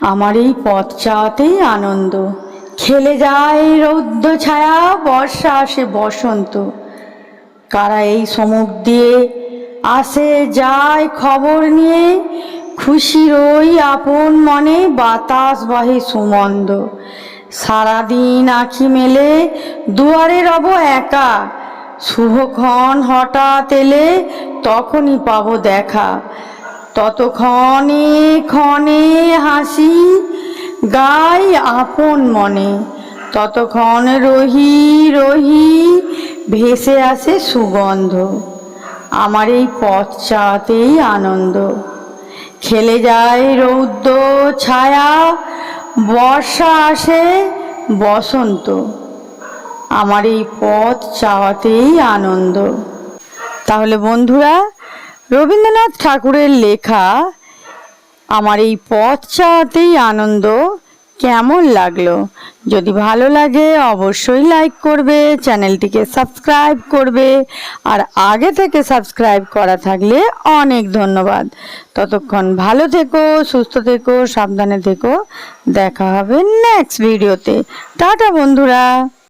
আমার এই পথ চাওয়াতেই আনন্দ। খেলে যায় রৌদ্র ছায়া, বর্ষা আসে বসন্ত। কারা এই সমুখ দিয়ে আসে যায় খবর নিয়ে, খুশির ওই আপন মনে বাতাস বহে সুমন্দ। সারাদিন আঁখি মেলে, দুয়ারে রব একা। শুভক্ষণ হঠাৎ এলে তখনই পাবো দেখা। ততক্ষণে ক্ষণে হাসি গাই আপন মনে। ততক্ষণ রহি রহি ভেসে আসে সুগন্ধ। আমার এই পথ আনন্দ। খেলে যায় রৌদ্র ছায়া, বর্ষা আসে বসন্ত। আমার এই পথ চাওয়াতেই আনন্দ। তাহলে বন্ধুরা রবীন্দ্রনাথ ঠাকুরের লেখা, আমার এই পথ চাওয়াতেই আনন্দ কেমন লাগল? যদি ভালো লাগে অবশ্যই লাইক করবে, চ্যানেলটিকে সাবস্ক্রাইব করবে, আর আগে থেকে সাবস্ক্রাইব করা থাকলে অনেক ধন্যবাদ। ততক্ষণ ভালো থেকো, সুস্থ থেকো, সাবধানে থেকো। দেখা হবে নেক্সট ভিডিওতে টাটা বন্ধুরা।